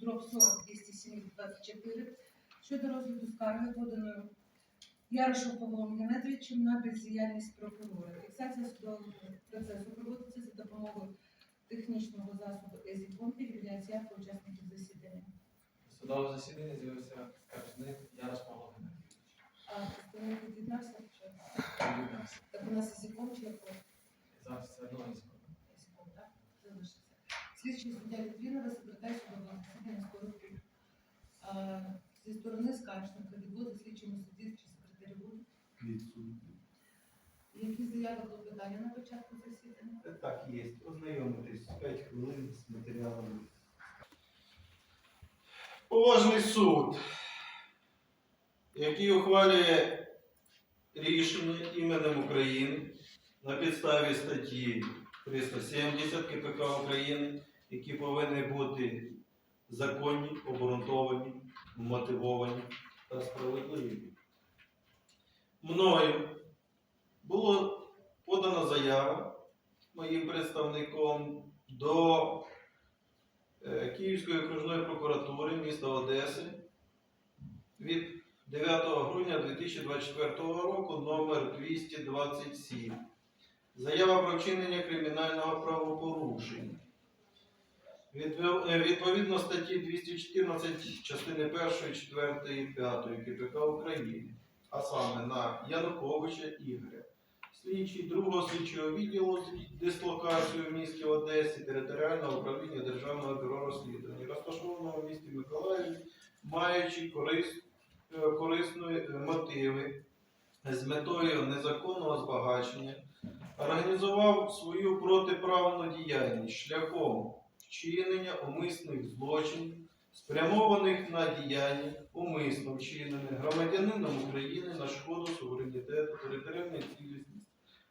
дроб 40 207 24 щодо розгляду скарги поданої Ярошем Павлом Геннадійовичем на бездіяльність прокурора. Фіксація судового процесу проводиться за допомогою технічного засобу перевіряється явка учасників засідання. Судове засідання з'явився скаржник Ярос Павло Геннадійович. А представник від'єднався? Чи? Відмовився. Так у нас ЕЗІКОН чи ЯКОН? Зараз все одно військово. Слідчий суддя Літвінова, секретар судового засідання скоротки. Зі сторони скаржника відводить слідчому судді чи секретарю. Які заяви клопотання на початку засідання? Так, є. Ознайомитись 5 хвилин з матеріалами. Поважний суд, який ухвалює рішення іменем України на підставі статті 370 КПК України, які повинні бути законні, обґрунтовані, мотивовані та справедливі. Мною було подана заява моїм представником до е, Київської окружної прокуратури міста Одеси від 9 грудня 2024 року номер 227. Заява про вчинення кримінального правопорушення. Е, Відповідно статті 214 частини 1, 4 і 5 КПК України, а саме на Януковича Ігоря. Слідчий другого слідчого відділу з дислокацією в місті Одесі територіального управління Державного бюро розслідувань, розташованого в місті Миколаїві, маючи е, корисні е, мотиви з метою незаконного збагачення, організував свою протиправну діяльність шляхом вчинення умисних злочинів, спрямованих на діяння умисно вчинених громадянином України на шкоду суверенітету, територіальної цілісності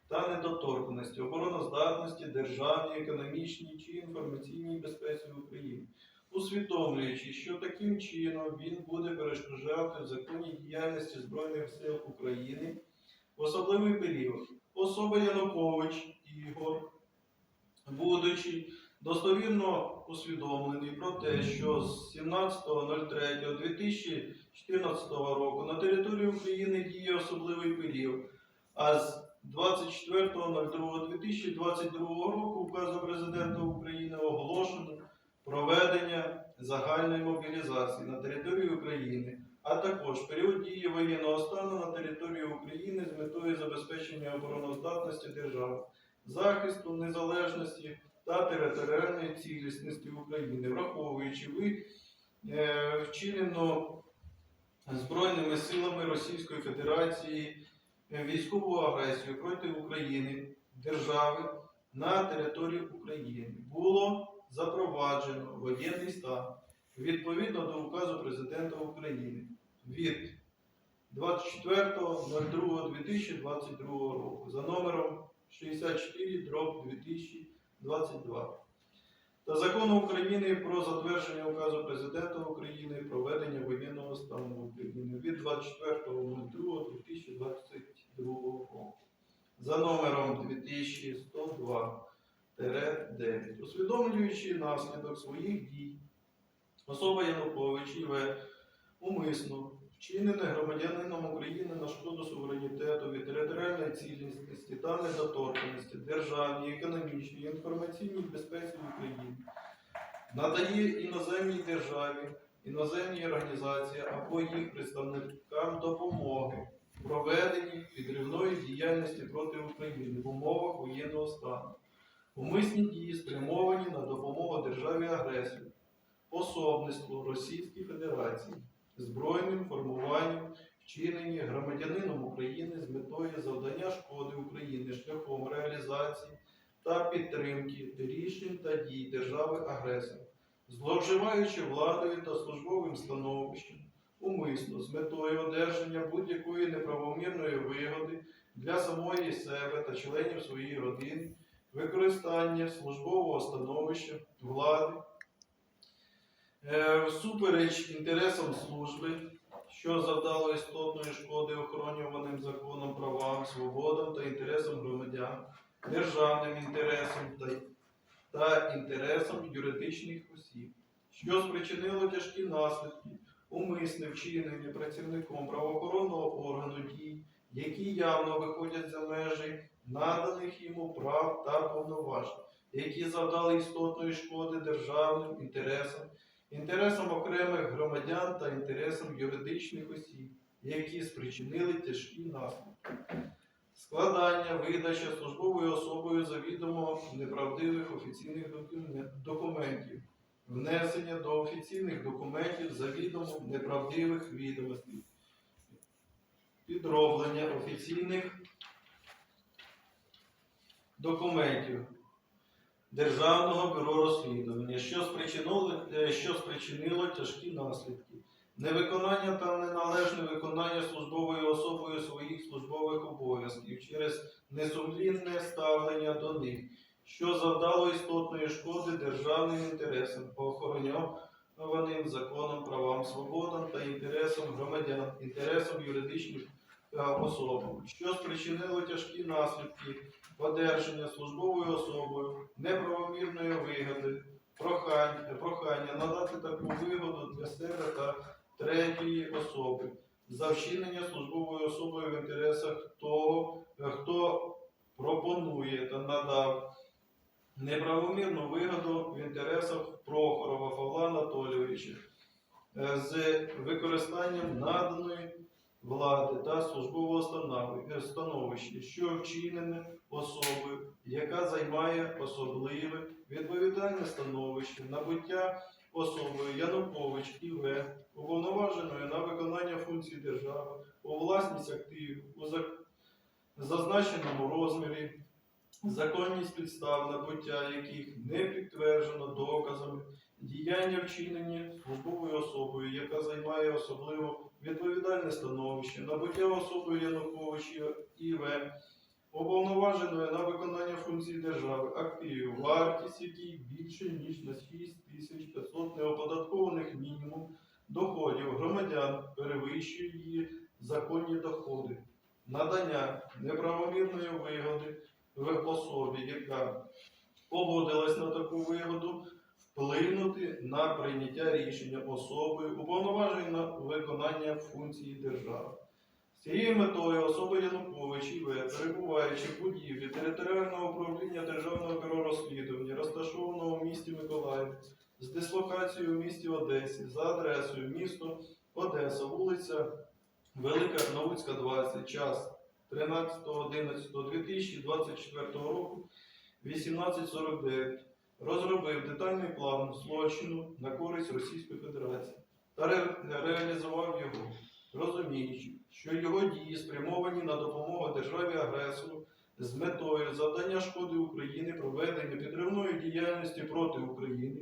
та недоторканості, обороноздатності, державній, економічній чи інформаційній безпеці України, усвідомлюючи, що таким чином він буде перешкоджати в законній діяльності Збройних сил України в особливий період. Особа Янукович Ігор, будучи достовірно усвідомлений про те, що з 17.03.2014 року на території України діє особливий період, а з 24.02.2022 року указом Президента України оголошено проведення загальної мобілізації на території України, а також період дії воєнного стану на території України з метою забезпечення обороноздатності держави, захисту незалежності та територіальної цілісності України, враховуючи ви е, вчинено Збройними силами Російської Федерації е, військову агресію проти України держави на території України. Було запроваджено воєнний стан відповідно до указу Президента України від 24.02.2022 року за номером 64 2022 22. Та закону України про затвердження указу Президента України про ведення воєнного стану України від 24.02.2022 року за номером 2102-9, усвідомлюючи наслідок своїх дій, особа Янукович В. умисно вчинене громадянином України на шкоду суверенітету територіальної цілісності та недоторканості, державній, економічній, інформаційній безпеці України, надає іноземній державі, іноземній організації або їх представникам допомоги в проведенні підривної діяльності проти України в умовах воєнного стану. Умисні дії спрямовані на допомогу державі агресору, пособництву Російській Федерації, збройним формуванням, вчинені громадянином України з метою завдання шкоди Україні шляхом реалізації та підтримки рішень та дій держави-агресора, зловживаючи владою та службовим становищем, умисно з метою одержання будь-якої неправомірної вигоди для самої себе та членів своєї родини, використання службового становища, влади, всупереч інтересам служби, що завдало істотної шкоди охоронюваним законом правам, свободам та інтересам громадян, державним інтересам та, та інтересам юридичних осіб, що спричинило тяжкі наслідки, умисне вчинені працівником правоохоронного органу дій, які явно виходять за межі наданих йому прав та повноважень, які завдали істотної шкоди державним інтересам, інтересам окремих громадян та інтересам юридичних осіб, які спричинили тяжкі наслідки. Складання, видача службовою особою завідомо неправдивих офіційних документів, внесення до офіційних документів завідомо неправдивих відомостей, підроблення офіційних документів Державного бюро розслідування, що спричинило, е, що спричинило тяжкі наслідки, невиконання та неналежне виконання службовою особою своїх службових обов'язків через несумлінне ставлення до них, що завдало істотної шкоди державним інтересам, охоронюваним законом, правам, свободам та інтересам громадян, інтересам юридичних особам, що спричинило тяжкі наслідки одержання службовою особою неправомірної вигоди, прохання, прохання надати таку вигоду для себе та третьої особи за вчинення службовою особою в інтересах того, е, хто пропонує та надав неправомірну вигоду в інтересах Прохорова Павла Анатолійовича е, з використанням наданої влади та службового е, становища, що вчинене особою, яка займає особливе відповідальне становище, набуття особою Янукович І.В., уповноваженою на виконання функцій держави, у власність активів у зазначеному розмірі, законність підстав набуття яких не підтверджено доказами, діяння вчинені службовою особою, яка займає особливо відповідальне становище, набуття особою Януковича І.В., уповноваженою на виконання функцій держави, активів, вартість яких більше ніж на 6500 неоподаткованих мінімум доходів громадян перевищує її законні доходи, надання неправомірної вигоди в особі, яка погодилась на таку вигоду, вплинути на прийняття рішення особи, уповноваженої на виконання функції держави. З цією метою особа Янукович І.В., перебуваючи в будівлі територіального управління Державного бюро розслідування, розташованого в місті Миколаїв, з дислокацією в місті Одесі за адресою місто Одеса, вулиця Велика Арнаутська, 20, час 13.11.2024 року, 18.49, розробив детальний план злочину на користь Російської Федерації та ре- реалізував його, розуміючи, що його дії спрямовані на допомогу державі агресору з метою завдання шкоди Україні, проведення підривної діяльності проти України,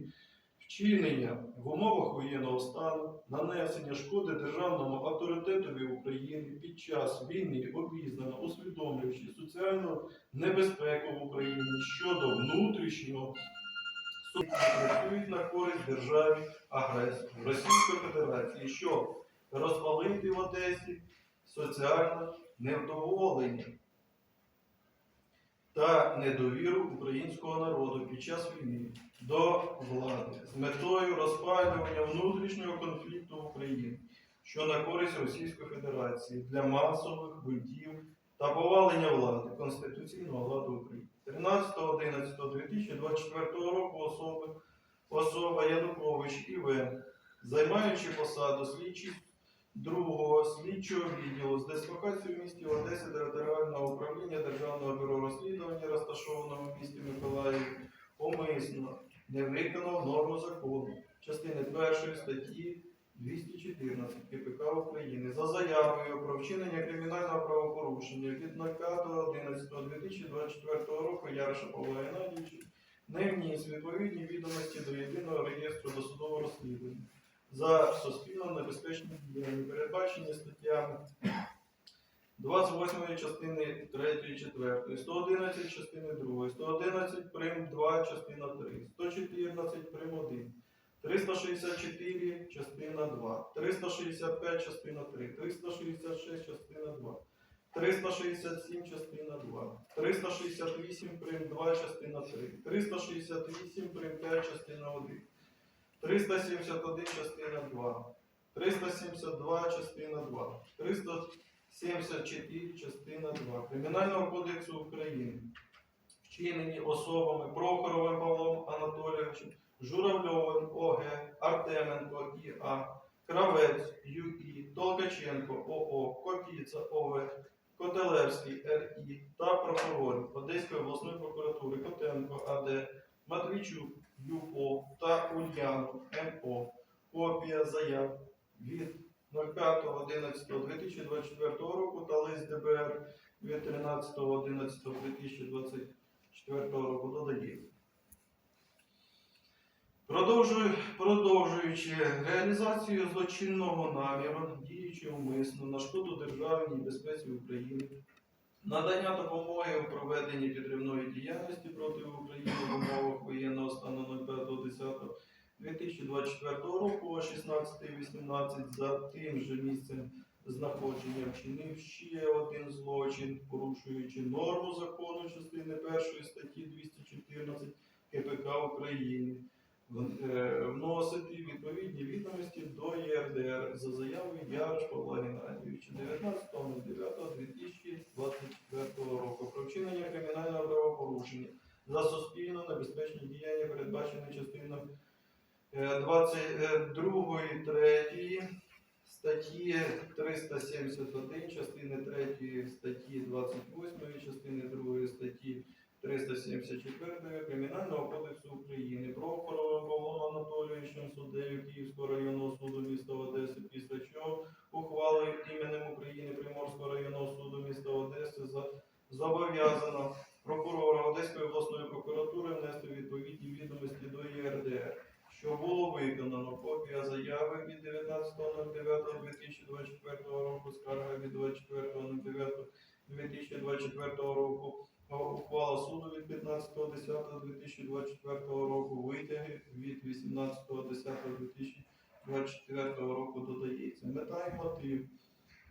вчинення в умовах воєнного стану, нанесення шкоди державному авторитетові України під час війни обізнано, усвідомлюючи соціальну небезпеку в Україні щодо внутрішнього працюють на користь державі агресора Російської Федерації, щоб розпалити в Одесі соціальне невдоволення та недовіру українського народу під час війни до влади з метою розпалювання внутрішнього конфлікту в Україні, що на користь Російської Федерації для масових бунтів та повалення влади конституційного ладу України. 13.11.2024 року особи, особа Янукович І.В., займаючи посаду слідчі другого слідчого відділу з дислокацією в місті Одесі територіального управління Державного бюро розслідування, розташованого в місті Миколаїв, умисно не виконав норму закону. Частини 1 статті 214 КПК України за заявою про вчинення кримінального правопорушення від 0.11.2024 року Яроша Павла Геннадійовича не вніс відповідні відомості до єдиного реєстру досудового розслідування за суспільно небезпечні діяння, передбачені статтями 28 частини 3, 4, 111 частини 2, 111 прим. 2 частина 3, 114 прим. 1, 364 частина 2, 365 частина 3, 366 частина 2, 367 частина 2, 368 прим. 2 частина 3, 368 прим. 5 частина 1, 371 частина 2, 372 частина 2, 374 частина 2 Кримінального кодексу України, вчинені особами Прохоровим Павлом Анатолійовичем, Журавльовим ОГ, Артеменко ІА, Кравець ЮІ, Толкаченко ОО, Копіца ОВ, Котелевський РІ та прокурорів Одеської обласної прокуратури Котенко АД, Матвійчук ЮО та Ульянов МО. Копія заяв від 05.11.2024 року та лист ДБР від 13.11.2024 року. Продовжую, продовжуючи реалізацію злочинного наміру, діючи умисно на шкоду державній безпеці України, надання допомоги у проведенні підривної діяльності проти України в умовах воєнного стану 05.10.2024 року о 16.18 за тим же місцем знаходження вчинив ще один злочин, порушуючи норму закону частини 1 статті 214 КПК України вносити відповідні відомості до ЄРДР за заявою Ярош Павла Геннадійовича 19.09.2024 року про вчинення кримінального правопорушення за суспільно небезпечні діяння, передбачені частиною е, 22 3 статті 371, частини 3 статті 28, частини 2 статті 374 Кримінального кодексу України про Павлом Анатолійовичем суддею Київського районного суду міста Одеси, після чого ухвалою іменем України Приморського районного суду міста Одеси за зобов'язано прокурора Одеської обласної прокуратури внести відповідні відомості до ЄРДР, що було виконано копія заяви від 19.09.2024 року, скарга від 24.09.2024 року. Ухвала суду від 15.10.2024 року, витяги від 18.10.2024 року додається. Мета і мотив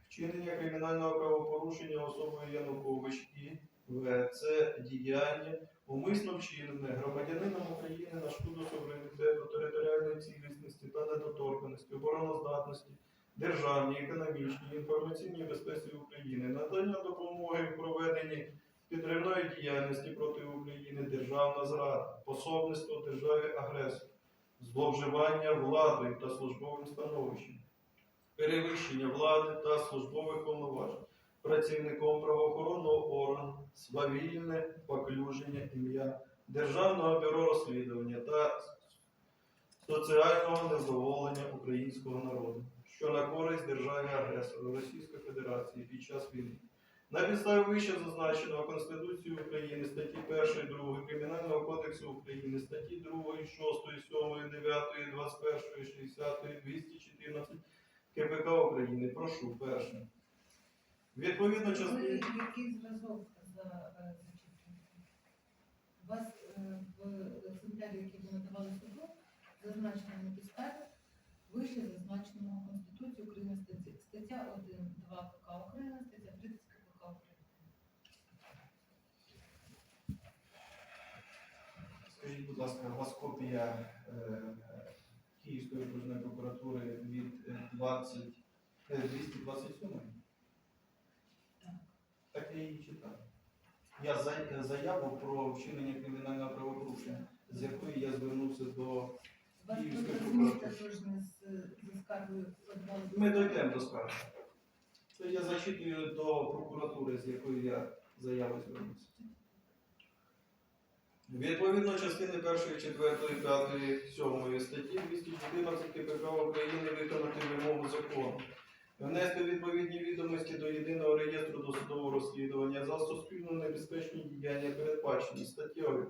вчинення кримінального правопорушення особою Янукович і В. Це діяння умисно вчинене громадянином України на шкоду суверенітету, територіальної цілісності та недоторканості, обороноздатності, державній, економічній, інформаційній безпеці України, надання допомоги в проведенні підривної діяльності проти України, державна зрада, пособництво державі агресору, зловживання владою та службовим становищем, перевищення влади та службових повноважень, працівником правоохоронного органу, свавільне поклюження ім'я Державного бюро розслідування та соціального незадоволення українського народу, що на користь державі агресора Російської Федерації під час війни. На підставі вище зазначеного Конституції України, статті 1, 2, Кримінального кодексу України, статті 2, 6, 7, 9, 21, 60, 214 КПК України. Прошу, перше. Відповідно частини. який зразок за е. У вас е, в екземплярі, який ви надавали суду, зазначено на підставі вище зазначеного Конституції України стаття 1, 2 КК України, стаття 30 КПК України. Скажіть, будь ласка, у вас копія е, Київської окружної прокуратури від е, 20, е, 227? Так. Так я її читав. Я за- заяву про вчинення кримінального правопорушення, з якої я звернувся до. Скаргою подавали. Ми дійдемо до скарги. Це я зачитую до прокуратури, з якої я заяву звернувся. Відповідно частини 1, 4, 5, 7 статті 214 КПК України виконати вимогу закону. Внести відповідні відомості до єдиного реєстру досудового розслідування за суспільно небезпечні діяння, передбачені статтею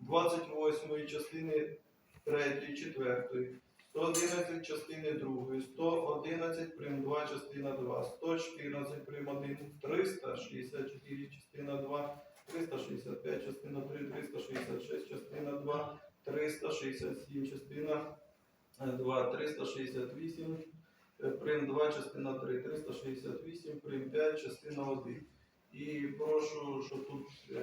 28 частини 3, 4, 111 частини 2, 111 прим 2 частина 2, 114 прим 1, 364 частина 2, 365 частина 3, 366 частина 2, 367 частина е, 2, 368 е, прим 2 частина 3, 368 прим 5 частина 1. І прошу, що тут е,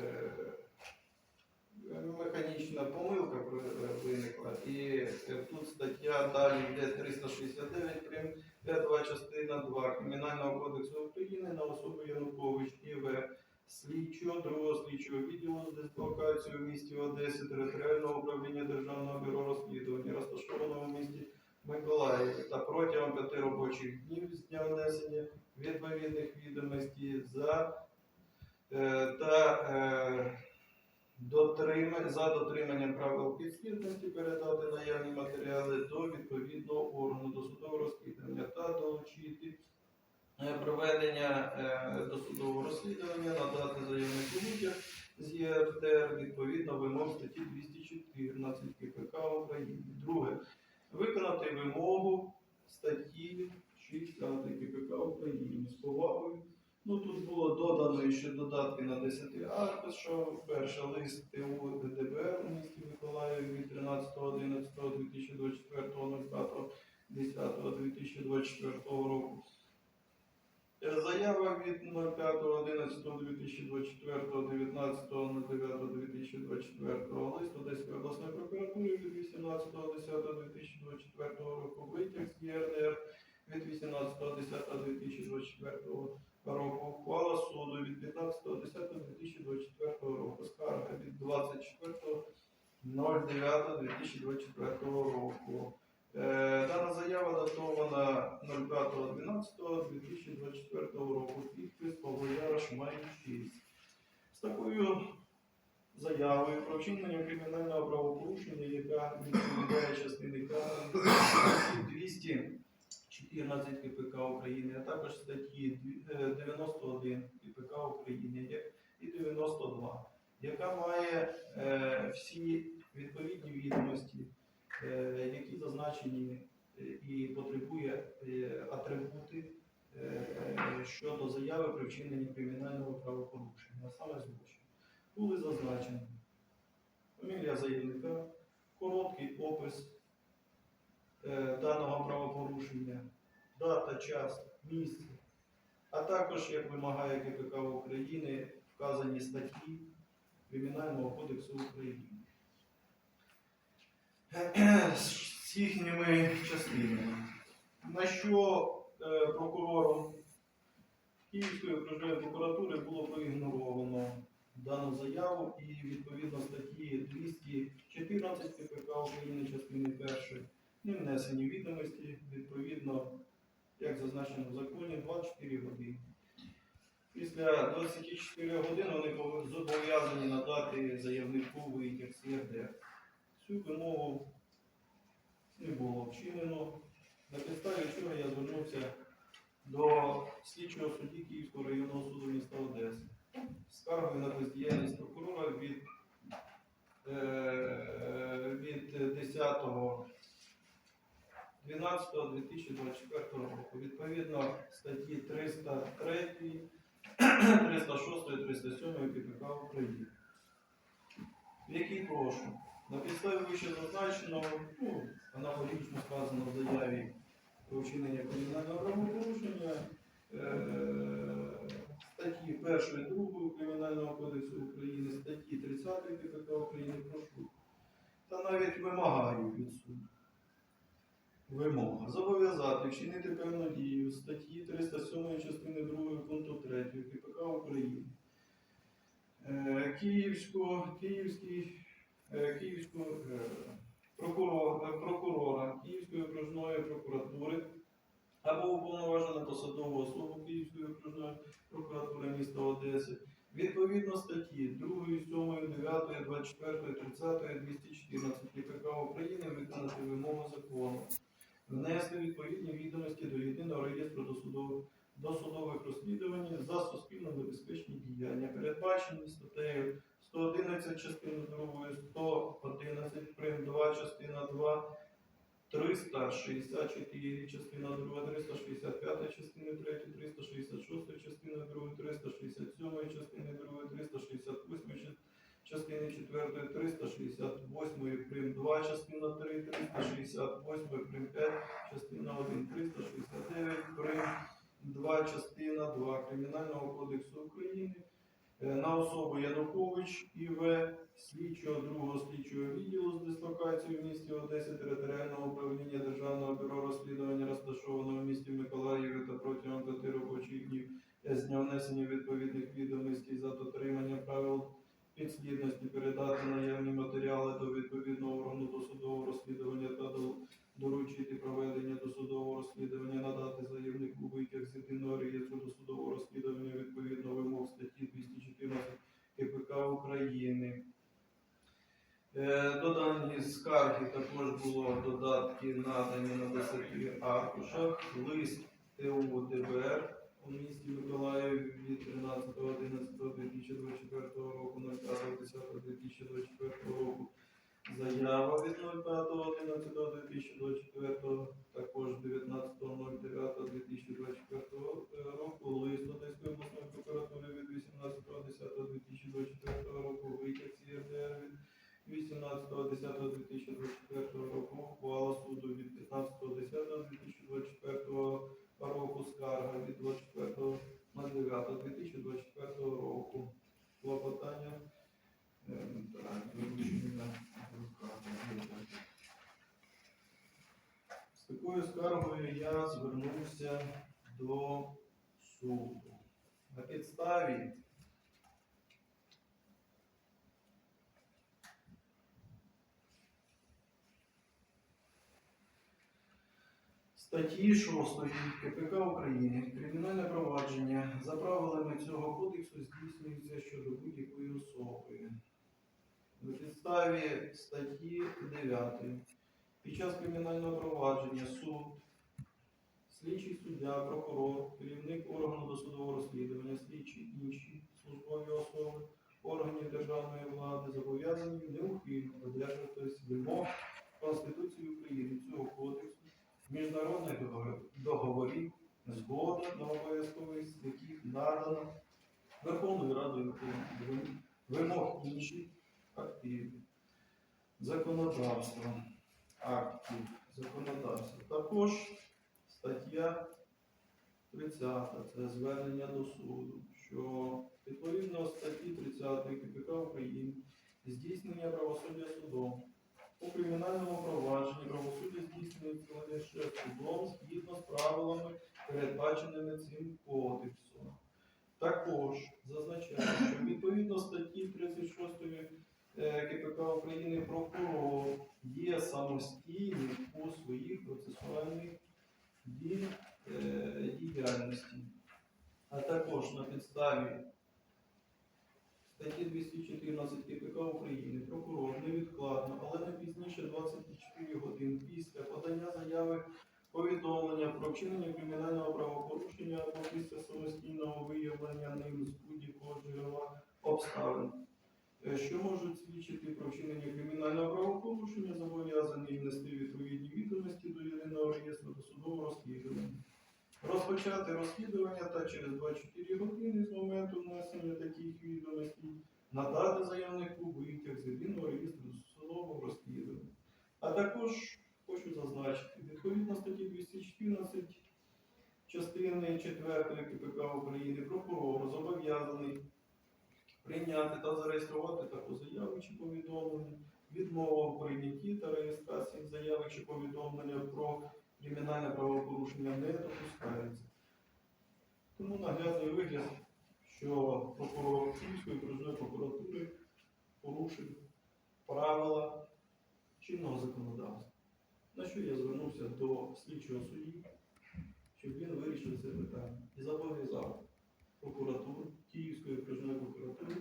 е, механічна помилка е, виникла. І е, тут стаття далі йде 369 прим. 5 частина 2 Кримінального кодексу України на особу Янукович І.В. Слідчого, другого слідчого відділу з дислокацією в місті Одесі, територіального управління Державного бюро розслідування, розташованого в місті Миколаїв, та протягом п'яти робочих днів з дня внесення відповідних відомостей за е, та е, дотрима- за дотриманням правил підслідності передати наявні матеріали до відповідного органу досудового розслідування та долучити проведення е, досудового розслідування, надати заявнику витяг з ЄРДР відповідно вимог статті 214 КПК України. Друге. Виконати вимогу статті 60 КПК України з повагою. Ну тут було додано ще додатки на 10 аркуш, що перше лист ТУ ДБР у місті Миколаїв від 13.11.2024.05.10.2024 року. Заява від 05.11.2024.19.09.2024 листу Одеської обласної прокуратури від 18.10.2024 року, витяг з ЄРДР від 18.10.2024 року, ухвала суду від 15.10.2024 року, скарга від 24.09.2024 року. Е, Дана заява датована 05.12.2024 року. Підпис Павло Ярош має 6. З такою заявою про вчинення кримінального правопорушення, яка відповідає частини К 214 КПК України, а також статті е, 91 КПК України і 92, яка має е, всі відповідні відомості, які зазначені е, і потребує е, атрибути е, щодо заяви про вчинення кримінального правопорушення, а саме злочин. Були зазначені фамілія заявника, короткий опис е, даного правопорушення, дата, час, місце, а також, як вимагає КПК України, вказані статті Кримінального кодексу України з їхніми частинами. На що е, прокурором Київської окружної прокуратури було проігноровано дану заяву і відповідно статті 214 КПК України частини 1 не внесені відомості відповідно, як зазначено в законі, 24 години. Після 24 годин вони зобов'язані надати заявнику витяг ЄРДР. Цю вимогу не було вчинено. На підставі чого я звернувся до слідчого судді Київського районного суду міста Одеси скаргою на бездіяльність прокурора від, е, від 10 12.2024 року. Відповідно статті 303, 306, 307 КПК України. В якій прошу на підставі вище зазначеного, ну, аналогічно сказано в заяві про вчинення кримінального правопорушення, е, статті 1 2 Кримінального кодексу України, статті 30 КПК України прошу. Та навіть вимагаю від суду. Вимога. Зобов'язати вчинити певну дію статті 307 частини 2 пункту 3 КПК України. Е, Київську, Київський, Київського е, прокурора, прокурора Київської окружної прокуратури або уповноважену посадову особу Київської окружної прокуратури міста Одеси. Відповідно статті 2, 7, 9, 24, 30, 214 КПК України виконати вимогу закону, внести відповідні відомості до єдиного реєстру досудових досудових розслідувань за суспільно небезпечні діяння, передбачені статтею 111 частини 2, 111 прим. 2 частина 2, 364 частина 2, 365 частина 3, 366 частина 2, 367 частини 2, 368 частини 4, 368 прим. 2 частина 3, 368 прим. 5 частина 1, 369 прим. 2 частина 2 Кримінального кодексу України. Е, е, на особу Янукович ІВ, слідчого другого слідчого відділу з дислокацією в місті Одесі територіального управління Державного бюро розслідування, розташованого в місті Миколаєві та протягом п'яти робочих днів з дня внесення відповідних відомостей за дотримання правил підслідності передати наявні матеріали до відповідного органу досудового розслідування та доручити проведення досудового розслідування, надати заявнику витяг з єдиного реєстру досудового розслідування відповідно вимог статті 214 КПК України. Е, До даної скарги також було додатки надані на 10 аркушах. Лист ТУ ДБР у місті Миколаїв від 13.11.2024 року 05.10.2024 року. Заява від 05.11.2024, також 19.09.2024 року, лист Одеської обласної прокуратури від 18.10.2024 року, витяг ЦРДР від 18.10.2024 року, ухвала суду від 15.10.2024 року, скарга від 24.09.2024 року. Клопотання. ем, так, вилучення адвоката. З такою скаргою я звернувся до суду. На підставі статті 6 КПК України кримінальне провадження за правилами цього кодексу здійснюється щодо будь-якої особи. На підставі статті 9 під час кримінального провадження суд, слідчий суддя, прокурор, керівник органу досудового розслідування, слідчі інші службові особи органів державної влади зобов'язані неухильно додержуватись вимог Конституції України цього кодексу, міжнародних договорів, згода на обов'язкових з яких надано Верховною Радою України, вимог інших активів, законодавства, актів законодавства. Також стаття 30 це звернення до суду, що відповідно статті 30 КПК України здійснення правосуддя судом. У кримінальному провадженні правосуддя здійснюється лише судом згідно з правилами, передбаченими цим кодексом. Також зазначаю, що відповідно статті 36 е, КПК України прокурор є самостійним у своїх процесуальних е, діяльності, а також на підставі статті 214 КПК України прокурор невідкладно, але не пізніше 24 годин після подання заяви повідомлення про вчинення кримінального правопорушення або після самостійного виявлення ним з будь-якого джерела обставин, е, що можуть свідчити про вчинення кримінального правопорушення, зобов'язаний внести відповідні відомості до єдиного реєстру досудового розслідування. Розпочати розслідування та через 24 години з моменту внесення таких відомостей надати заявнику витяг з єдиного реєстру досудового розслідування. А також хочу зазначити, відповідно статті 214 частини 4 КПК України прокурор зобов'язаний прийняти та зареєструвати таку заяву чи повідомлення, відмова в прийнятті та реєстрації заяви чи повідомлення про кримінальне правопорушення не допускається. Тому наглядний вигляд, що прокурор Київської окружної прокуратури порушив правила чинного законодавства. На що я звернувся до слідчого судді, щоб він вирішив це питання і зобов'язав прокуратуру Київської окружної прокуратури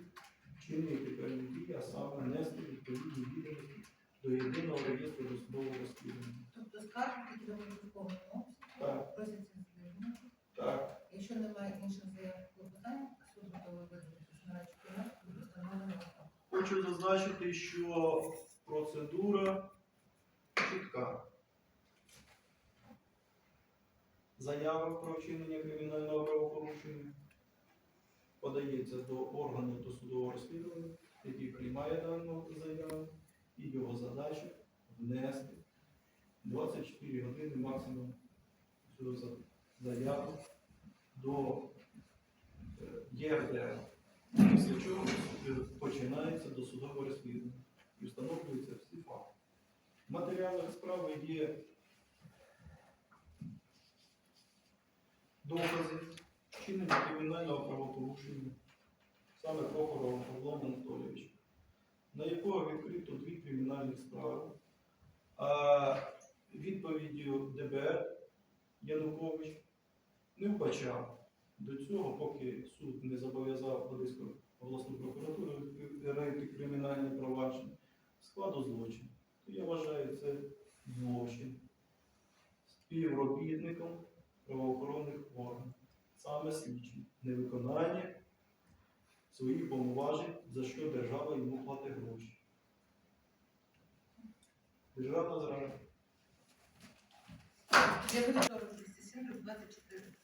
чинити певні дії, а саме внести відповідні відомості до єдиного реєстру досудового розслідування. Тобто скарги, до повного Так, просяться здвигнути. так. Якщо немає інших заяв клопотань, суд готовий нарадчу кімнату до встановленого факту. Хочу зазначити, що процедура чітка. Заява про вчинення кримінального правопорушення подається до органу досудового розслідування, який приймає дану заяву, і його задача внести 24 години максимум цю заяву до е, ЄРДР після чого починається досудове розслідування і встановлюються всі факти. В матеріалах справи є докази вчинення кримінального правопорушення саме прокурором Павлом Анатолійовичем, на якого відкрито дві кримінальні справи. А відповіддю ДБР Янукович не вбачав до цього, поки суд не зобов'язав Одеську обласну прокуратуру відкрити кримінальне провадження складу злочину, то я вважаю це злочин співробітником правоохоронних органів, саме слідчим, невиконання своїх повноважень, за що держава йому платить гроші. Державна зрада. Я буду 207 24.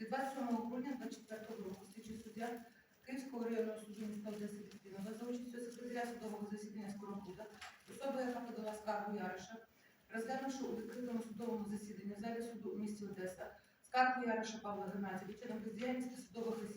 Від 27 грудня 24 року слідчий суддя Київського районного суду міста Одеси Літвінова за участю секретаря судового засідання Скоробуда, особа, яка подала скаргу Яриша, розглянувши у відкритому судовому засіданні в залі суду у місті Одеса скаргу Яриша Павла Геннадійовича на бездіяльність судових осіб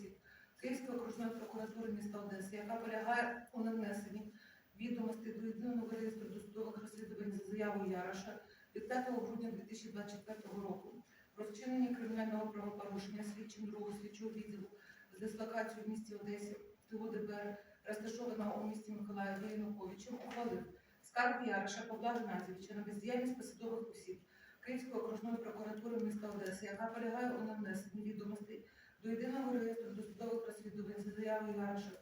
Київської окружної прокуратури міста Одеси, яка полягає у невнесенні відомостей до єдиного реєстру досудових розслідувань за заявою Яриша від 5 грудня 2024 року про вчинення кримінального правопорушення слідчим другого слідчого відділу з дислокацією в місті Одесі ТУ ДБР, розташованого у місті Миколаєва Януковичем, ухвалив скаргу Яриша Павла Геннадійовича на бездіяльність посадових осіб Київської окружної прокуратури міста Одеси, яка полягає у невнесенні відомостей до єдиного реєстру досудових розслідувань за заявою Яриша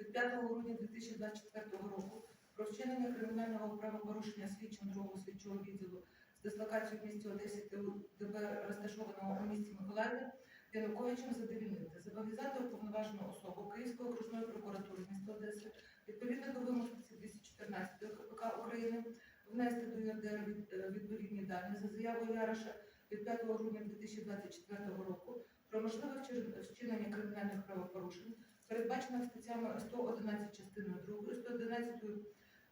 від 5 грудня 2024 року про вчинення кримінального правопорушення слідчим другого слідчого відділу з дислокацією в місті Одесі ДБР, розташованого у місті Миколаєві, Януковичем задовільнити, зобов'язати уповноважену особу Київської окружної прокуратури міста Одеси відповідно до вимог статті 214 КПК України внести до ЄРДР е, відповідні дані за заявою Яриша від 5 грудня 2024 року про можливе вчинення кримінальних правопорушень, передбачених статтями 111 частиною 2, 111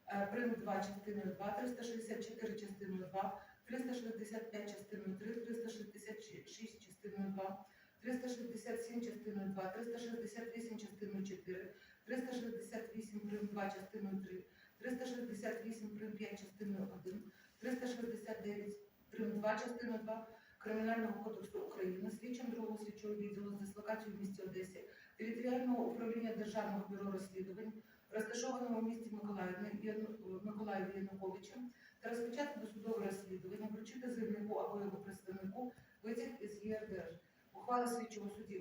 е, прим. 2 частиною 2, 364 частиною 2, 365 частиною 3, 366 частиною 2, 367 частиною 2, 368 частиною 4, 368 прим. 2 частиною 3, 368 прим. 5 частиною 1, 369 прим. 2 частиною 2 Кримінального кодексу України слідчим другого слідчого відділу з дислокацією в місті Одесі територіального управління Державного бюро розслідувань, розташованого в місті Миколаєві Януковичем, та розпочати досудове розслідування, вручити заявнику або його представнику витяг із ЄРДР. Ухвала слідчого судді